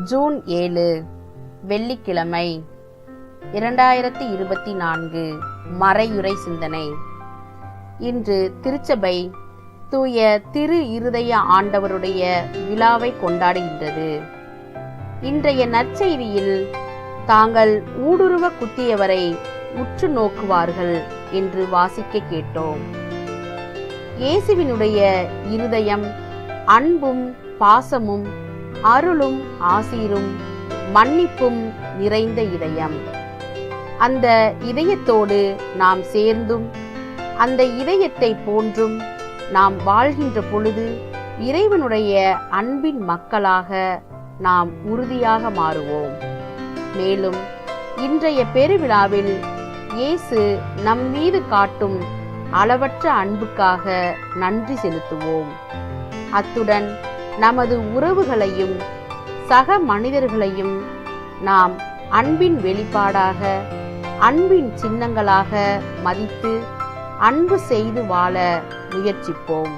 June ஏழு வெள்ளிக்கிழமை இரண்டாயிரத்தி இருபத்தி நான்கு மறையுறை சிந்தனை. இன்று திருச்சபை தூய திரு இருதய ஆண்டவருடைய விழாவை கொண்டாடுகின்றது. இன்றைய நற்செய்தியில் தாங்கள் ஊடுருவ குத்தியவரை உற்று நோக்குவார்கள் என்று வாசிக்க கேட்டோம். இயேசுவினுடைய இருதயம் அன்பும் பாசமும் அருளும் ஆசீரும் மன்னிப்பும் நிறைந்த இதயம். அந்த இதயத்தோடு நாம் சேர்ந்தும் அந்த இதயத்தை போன்றும் நாம் வாழ்கின்ற பொழுது இறைவனுடைய அன்பின் மக்களாக நாம் உறுதியாக மாறுவோம். மேலும் இன்றைய பெருவிழாவில் இயேசு நம் மீது காட்டும் அளவற்ற அன்புக்காக நன்றி செலுத்துவோம். அத்துடன் நமது உறவுகளையும் சக மனிதர்களையும் நாம் அன்பின் வெளிப்பாடாக அன்பின் சின்னங்களாக மதித்து அன்பு செய்து வாழ முயற்சிப்போம்.